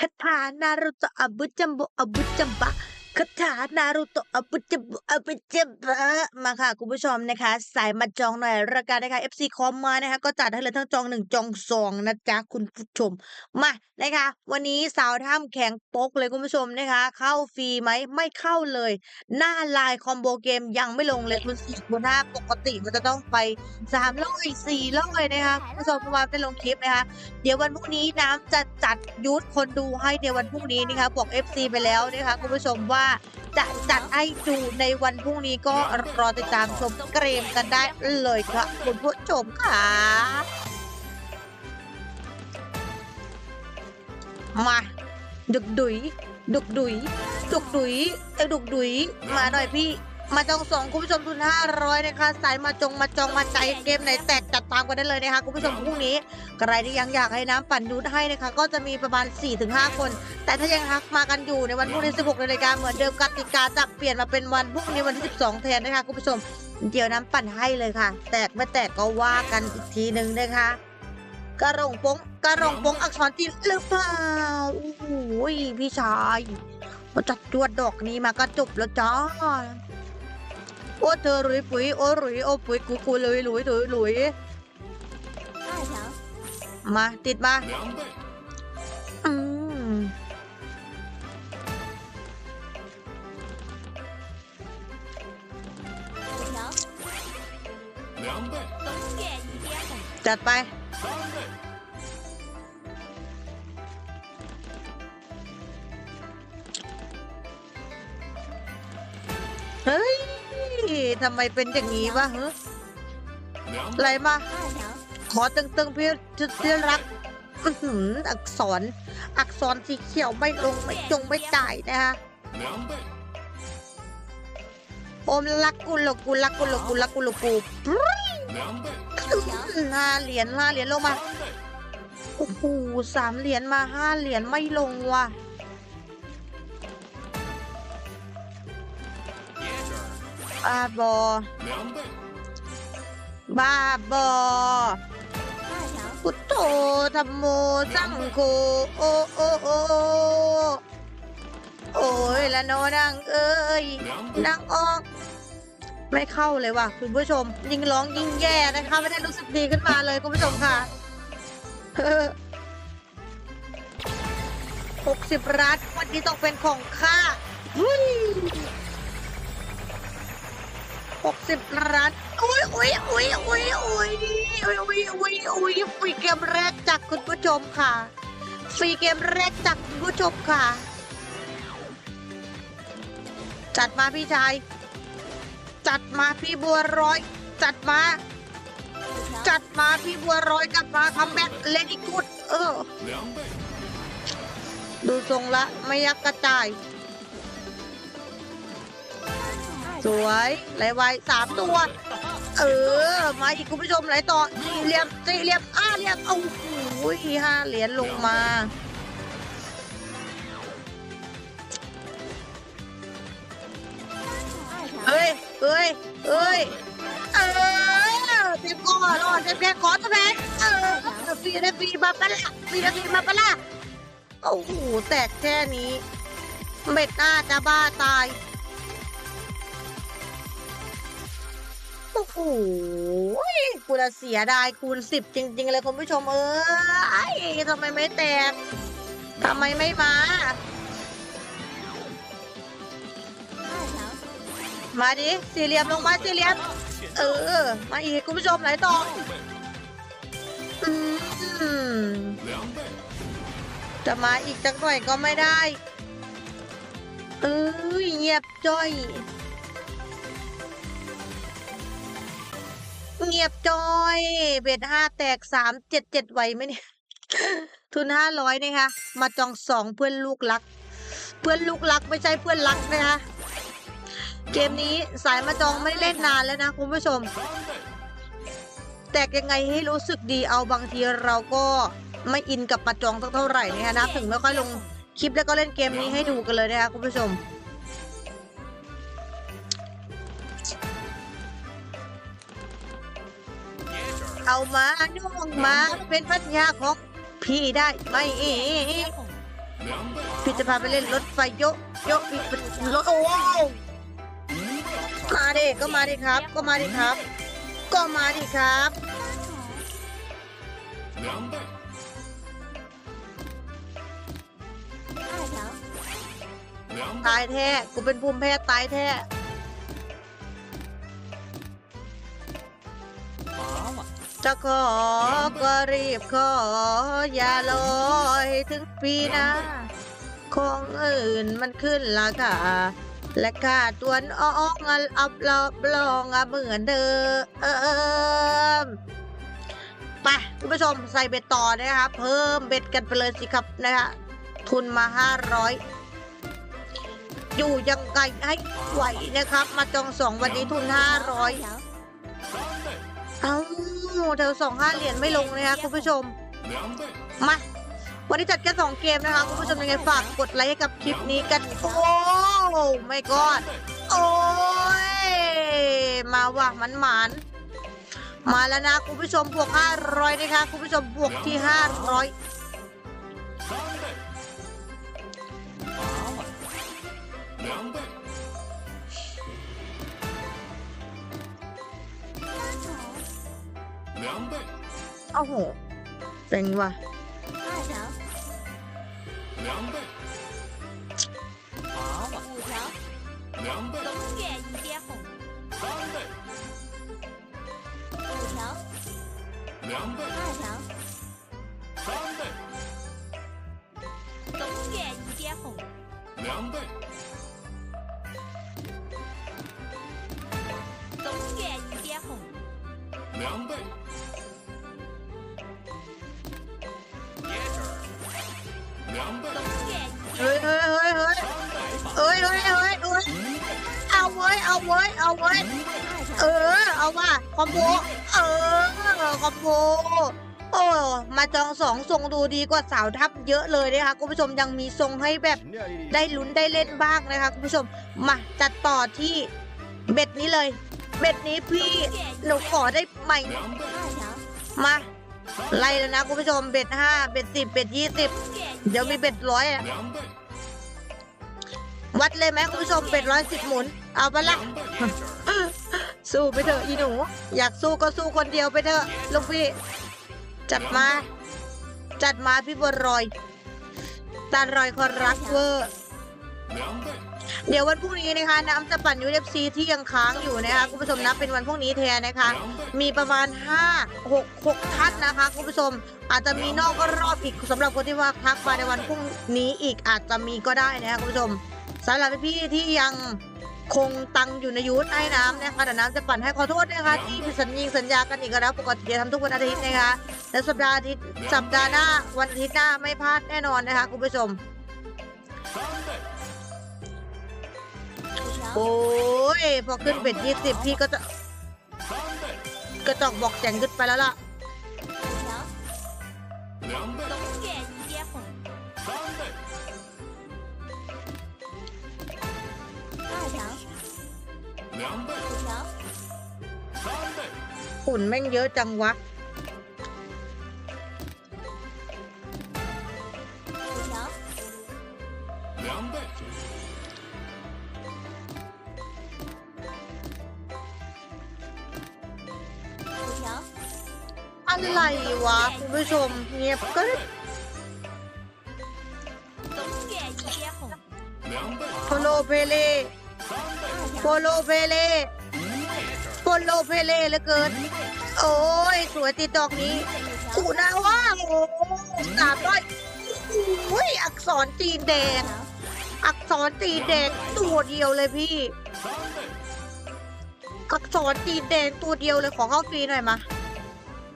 คาถานารุโตะอบุจัมโบอบุจัมบะ คาถานารุโตะอบุจับอบุจบะมาค่ะ คุณผู้ชมนะคะ สายมาจองหน่อยรายการนะคะ FC คอมมานะคะ ก็จัดให้เลยทั้งจองหนึ่งจองสองนะจ๊ะ คุณผู้ชม มานะคะ วันนี้สาวถ้ำแข็งปกเลยคุณผู้ชมนะคะ เข้าฟรีไหมไม่เข้าเลย หน้าลายคอมโบเกมยังไม่ลงเลยคุณสี่คุณห้าปกติมันจะต้องไปสามร้อยสี่ร้อยนะคะ คุณผู้ชมเมื่อวานได้ลงคลิปนะคะ เดี๋ยววันพรุ่งนี้น้ำจะจัดยุทธคนดูให้ในวันพรุ่งนี้นะคะบอก FC ไปแล้วนะคะคุณผู้ชมว่าจะจัดให้ดูในวันพรุ่งนี้ก็รอติดตามชมเกมกันได้เลยค่ะคุณผู้ชมค่ะมาดุกดุยดุกดุยดุกดุยเอ้ยดุกดุยมาหน่อยพี่ มาจองสองคุณผู้ชมทุนห้าร้อยนะคะ สายมาจงมาจองมาใจเกมไหนแตกจัดตามกันได้เลยนะคะคุณผู้ชมพรุ่งนี้ใครที่ยังอยากให้น้ำปั่นยูทให้นะคะ ก็จะมีประมาณ 4-5 คน แต่ถ้ายังฮักมากันอยู่ในวันพรุ่งนี้ 16นาฬิกาเหมือนเดิมกติกาจะเปลี่ยนมาเป็นวันพรุ่งนี้วันที่ 12 แทนนะคะคุณผู้ชมเดี๋ยวน้ำปั่นให้เลยค่ะ แตกไม่แตกก็ว่ากันอีกทีหนึ่งนะคะกระรงปงกระรงปงอักษรจีนหรือเปล่าโอ้โหพี่ชายพอจัดจวดดอกนี้มาก็จบแล้วจ้า โอ้เธอหลุยปุ๋ยโอ้หลุยโอ้ปุ๋ยกูกูลุยหลุยหลุยหลุยมาติดมาอืมจัดไปเฮ้ย ทำไมเป็นอย่างนี้วะเฮ้ยไรมา ขอตึงๆพี่จุดเสียรักอักษร อักษรสีเขียวไม่ลงไม่จงไม่จ่ายนะคะโอมรักกุลกุลักกุลกุลักกุลกูห้าเหรียญห้าเหรียญลงมา โอ้โหสามเหรียญมาห้าเหรียญไม่ลงว่ะ บาบอบาบอพุทโธธรรมโมสังโฆโอโอโอโอ้ยละโนนังเอ้ยนังออกไม่เข้าเลยว่ะคุณผู้ชม ยิ่งร้องยิ่งแย่นะคะ ไม่ได้รู้สึกดีขึ้นมาเลยคุณผู้ชมค่ะหกสิบรัฐวันนี้ต้องเป็นของข้า 60ล้านอุ้ยอุ้ยอุ้ยอุ้ยอุ้ยอุ้ยอุ้ยอุ้ยอุ้ยฟรีเกมแรกจากคุณผู้ชมค่ะฟรีเกมแรกจากคุณผู้ชมค่ะ จัดมาพี่ชาย จัดมาพี่บัวร้อย จัดมา จัดมาพี่บัวร้อยจัดมาคัมแบ็กเลดี้กูดเออ ดูทรงละไม่ยักกระจาย สวยไหลไวสามตัว เออ มาอีกคุณผู้ชมไหลต่อสี่เหลี่ยมสี่เหลี่ยมห้าเหลี่ยมเอาโอ้ยห้าเหรียญลงมา，เอ้ยเอ้ยเอ้ยเออเต็มก้อนรอดเต็มแค่ขอตะแบงเออฟีได้ฟีมาปะละฟีได้ฟีมาปะละโอ้โหแตกแค่นี้เม็ดหน้าจะบ้าตาย โอ้ยกูจะเสียดายคูณสิบจริง ๆ เลยคุณผู้ชมเออยทำไมไม่แตกทำไมไม่มา มาดิ สี่เหลี่ยมลงมาสี่เหลี่ยม เออ มาอีกคุณผู้ชมไหลต่อจะมาอีกจังหน่อยก็ไม่ได้ เออเงียบจ้อย เงียบจอย เบ็ดห้าแตกสามเจ็ดเจ็ดไหวไหมเนี่ย ทุนห้าร้อยนะคะ มาจองสองเพื่อนลูกรัก เพื่อนลูกรักไม่ใช่เพื่อนรักนะคะเกมนี้สายมาจองไม่ได้เล่นนานแล้วนะคุณผู้ชม，แตกยังไงให้รู้สึกดีเอาบางทีเราก็ไม่อินกับมาจองสักเท่าไหร่นะคะนะถึงไม่ค่อยลงคลิปแล้วก็เล่นเกมนี้ให้ดูกันเลยนะคะคุณผู้ชม เอามาย่องมาเป็นพัญยาของพี่ได้ไหมเอ๋พี่จะพาไปเล่นรถไฟโยกโยกพี่เป็นรถโอ้มาดิก็มาดิครับ ก็มาดิครับ ก็มาดิครับตายแท้กูเป็นภูมิแพ้ตายแท้ จะขอก็รีบขอ อย่าลอยถึงปีหนะของอื่นมันขึ้นราคาและค่าตัวนอ้องอับลอบลองอเหมือนเดิมไปคุณผู้ชมใส่เบ็ดต่อนะครับ เพิ่มเบ็ดกันไปเลยสิครับนะฮะทุนมาห้าร้อยอยู่ยังไงให้ไหวนะครับ มาจองสองวันนี้ทุนห้าร้อย โหแถวสองห้าเหรียญไม่ลงเลยนะคุณผู้ชม มา วันนี้จัดแค่สองเกมนะคะ คุณผู้ชมยังไงฝากกดไลค์กับคลิปนี้กัน โอ้ไม่กอดโอ้ย มาว่ะมันหมานมาแล้วนะคุณผู้ชมบวก 500 นะคะ คุณผู้ชมบวกที่ 500两倍，两倍， โอ้โหเจ๋งว่ะ 二条，两倍，娃娃，五条，两倍，龙月一点红，三倍，五条，两倍，二条， ยเอ้ยเอ้ยเอ้ยเอาเว้ยเอาเว้ยเอาเว้ยเออ เอาว่าคอมโบเออคอมโบโอ้มาจองสองทรงดูดีกว่าสาวทับเยอะเลยนะคะคุณผู้ชมยังมีทรงให้แบบได้ลุ้นได้เล่นบ้างนะคะคุณผู้ชมมาจัดต่อที่เบ็ดนี้เลย เบ็ดนี้พี่หนูขอได้ใหม่มาไล่แล้วนะคุณผู้ชมเบ็ดห้าเบ็ดสิบเบ็ดยี่สิบเดี๋ยวมีเบ็ดร้อยอะ วัดเลยไหมคุณผู้ชมเป็ดร้อยสิบหมุน เอาไปละสู้ไปเถอะอีหนู อยากสู้ก็สู้คนเดียวไปเถอะลูกพี่ จัดมา จัดมาพี่บัวรอย ตาลอยคนรักเวอร์เดี๋ยววันพรุ่งนี้นะคะน้ำสปั่นยูเอฟซีที่ยังค้างอยู่นะคะคุณผู้ชมนะเป็นวันพรุ่งนี้แทนนะคะ มีประมาณ 5 6 6ท่านนะคะคุณผู้ชม อาจจะมีนอกก็รอบอีกสำหรับคนที่ว่าพักมาในวันพรุ่งนี้อีกอาจจะมีก็ได้นะคะคุณผู้ชม สำหรับพี่ๆที่ยังคงตังอยู่ในยุทไอ้น้ำนะคะแต่น้ำจะปั่นให้ขอโทษนะคะที่ผิดสัญญิงสัญญากันอีกแล้วปกติจะทำทุกวันอาทิตย์นะคะและสัปดาห์อาทิตย์สัปดาห์หน้าวันอาทิตย์หน้าไม่พลาดแน่นอนนะคะคุณผู้ชม โอ้ยพอขึ้นเป็ดยี่สิบพี่ก็จะกระจอกบอกแจงขึ้นไปแล้วล่ะ 两倍，五条，三倍， หุ่นแม่งเยอะจังวะ 五条，两倍，五条， อะไรวะคุณผู้ชมเงียบก็ 龙月一点红，两倍， โพโลเพเล 三倍， โปโลเพเลโปโลเพเลเหลือเกิน โอ้ย สวยติดดอกนี้อูนะว่าโอ้สามร้อยอุ้ยอักษรจีนแดง อักษรจีนแดงตัวเดียวเลยพี่ อักษรจีนแดงตัวเดียวเลยขอเข้าฟรีหน่อยมา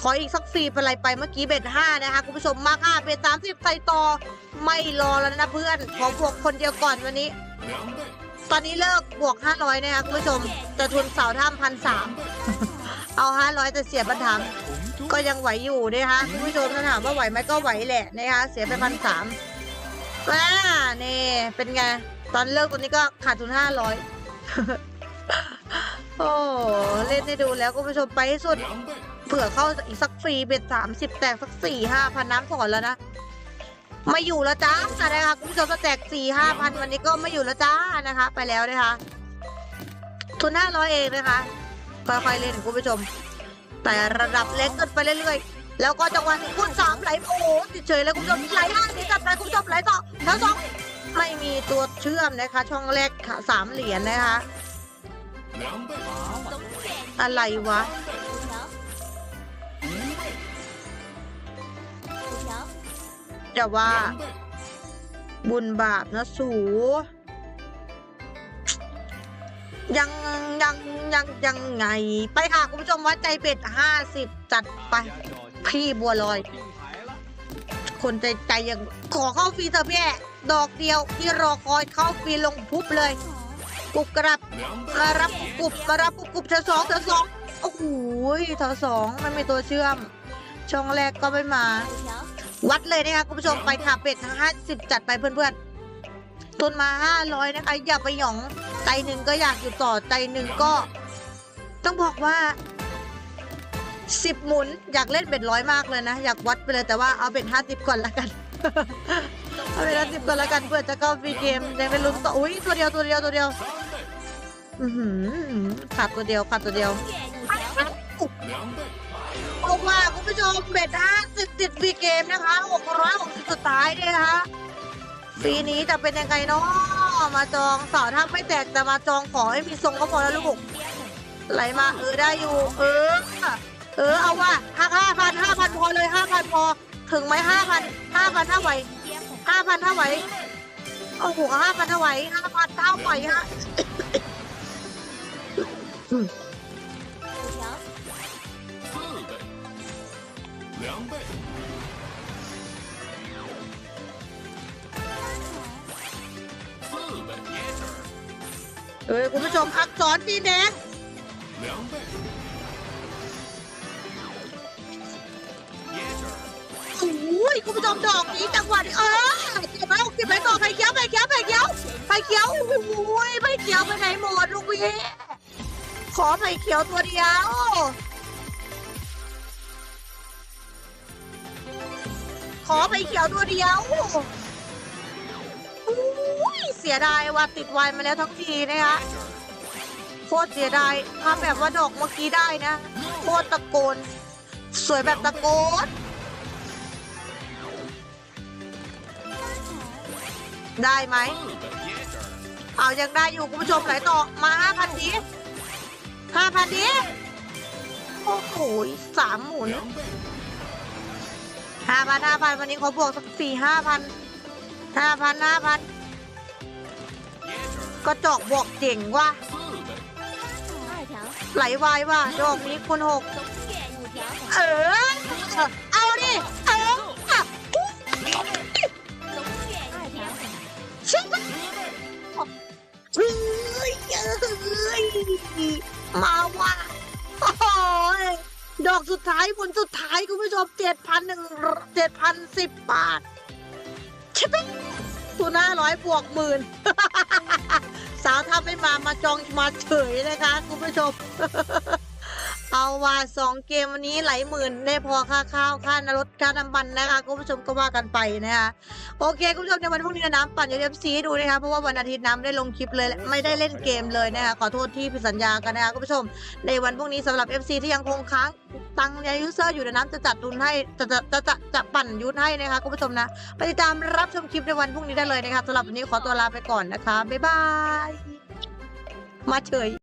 ขออีกสักฟรีเป็นไรไปเมื่อกี้เบ็ดห้านะคะคุณผู้ชมมากห้าเบ็ดสามสิบไตรต่อไม่รอแล้วนะเพื่อน ขอพวกคนเดียวก่อนวันนี้ ตอนนี้เลิกบวก 500 นะคะคุณผู้ชม แต่ทุนเสาท่ามพันสามเอา 500 แต่เสียปัญหาก็ยังไหวอยู่นะคะคุณผู้ชมถ้าถามว่าไหวไหมก็ไหวแหละนะคะเสียไปพันสามว้านี่ เป็นไง ตอนเลิกตัวนี้ก็ขาดทุน 500 โอ้ เล่นให้ดูแล้วคุณผู้ชมไปให้สุด，เผื่อเข้าอีกสักฟรีเป็นสามสิบแตกสักสี่ห้าพันน้ำถอนแล้วนะ มาอยู่แล้วจ้านะคะคุณผู้ชมแจกสี่ห้าพันวันนี้ก็ไม่อยู่แล้วจ้านะคะ ไปแล้วนะคะทุนห้าร้อยเองนะคะค่อยๆเล่นคุณผู้ชม แต่ระดับเล็กเกินไปเรื่อยๆแล้วก็จังหวะนี้คุณสามไหลโอ้โหเฉยเลยคุณผู้ชมไหลห้าสีจัดไปคุณผู้ชมไหลต่อทั้งสองไม่มีตัวเชื่อมนะคะ ช่องแรกสามเหรียญนะคะ อะไรวะ จะว่า บุญบาปนะสู ยังยังยังยังไง ไปค่ะ คุณผู้ชมวัดใจเป็ดห้าสิบจัดไป พี่บัวลอย คนใจใจยังขอเข้าฟรีเถอะพี่แอะดอกเดียวที่รอคอยเข้าฟรีลงพุบเลยกุบกรับกรับกุบกรับกุบกุบเธอสองเธอสองโอ้โหเธอสองมันมีตัวเชื่อม ช่องแรกก็ไม่มา วัดเลยนะคะคุณผู้ชมไปค่ะเป็ดทั้งห้าสิบจัดไปเพื่อนๆทุนมาห้าร้อยนะคะ อย่าไปหยองใจหนึ่งก็อยากอยู่ต่อใจหนึ่งก็ ต้องบอกว่าสิบหมุน อยากเล่นเบ็ดร้อยมากเลยนะ อยากวัดไปเลยแต่ว่าเอาเบ็ดห้าสิบก่อนละกันเอาเบ็ดห้าสิบก่อนละกันเพื่อจะเข้าฟรีเกมในเป็นลุ้นต่ออุ้ยตัวเดียวตัวเดียวตัวเดียว，ขาดตัวเดียวขาดตัวเดียว ลงมาคุณผู้ชมเบ็ดห้ติดฟีเกมนะคะหกร้อสุดท้ายเนี่ยนะคะปีนี้จะเป็นยังไงเนาะมาจองสอถ้าไม่แตกแต่มาจองขอให้มีทรงก็พอแล้วลูกไหลมาเออได้อยู่ เออ เออเอาว่าห้าห้าพันห้พอเลย5,000พอ ถึงไหม5,000 5,000ถ้าไหว5,000ถ้าไหวโอ้โหห้าพันถ้าไหว5,000เท่าไหวฮะ ฮ้ยคุณผู้ชมอักษรสีแดงโอ้ยคุณผู้ชมดอกนี้จังหวัดเออเก็บไว้เก็บไว้ต่อไปเขียวไปเขียวไปเขียวไปเขียวโอ้ยไปเขียวไปไหนหมดลูกวีขอไปเขียวตัวเดียวขอไปเขียวตัวเดียว เสียดายว่าติดวายมาแล้วทั้งทีนะคะโคตรเสียดายถ้าแบบว่าดอกเมื่อกี้ได้นะโคตรตะโกน สวยแบบตะโกน ได้ไหมเอายังได้อยู่คุณผู้ชมหลายต่อมาห้าพันดีห้าพันดีโอ้โหสามหมุนห้าพันห้าพันวันนี้เขาบวกสักสี่ห้าพัน ห้าพันห้าพันก็ะจอกบอกเจ๋งว่ะไหลวายว่ะดอกนี้คนหกเออ เอาดิเออมาว่ะดอกสุดท้ายผลสุดท้ายคุณผู้ชมเจ็ดพันหนึ่งเจ็ดพันสิบบาทชิบ ตัวหน้าร้อยบวกหมื่นสาวถ้าไม่มามาจองมาเฉยนะคะ คุณผู้ชม เอาว่าสองเกมวันนี้ไหลหมื่นได้พอค่าข้าวค่านรถค่าน้ำมันนะคะคุณผู้ชมก็ว่ากันไปนะคะโอเคคุณผู้ชมในวันพรุ่งนี้น้ำปั่นย่าลืมซีให้ดูนะคะเพราะว่าวันอาทิตย์น้ำได้ลงคลิปเลยและไม่ได้เล่นเกมเลยนะคะขอโทษที่ผิดสัญญากันนะคะคุณผู้ชม ในวันพรุ่งนี้สำหรับ FC ที่ยังคงค้างตังค์ในยูเซอร์อยู่ในน้ำจะจัดทุนให้จะจะจะจะจะปั่นยุทธให้นะคะคุณผู้ชมนะไปติดตามรับชมคลิปในวันพรุ่งนี้ได้เลยนะคะสำหรับวันนี้ขอตัวลาไปก่อนนะคะบ๊ายบายมาเฉย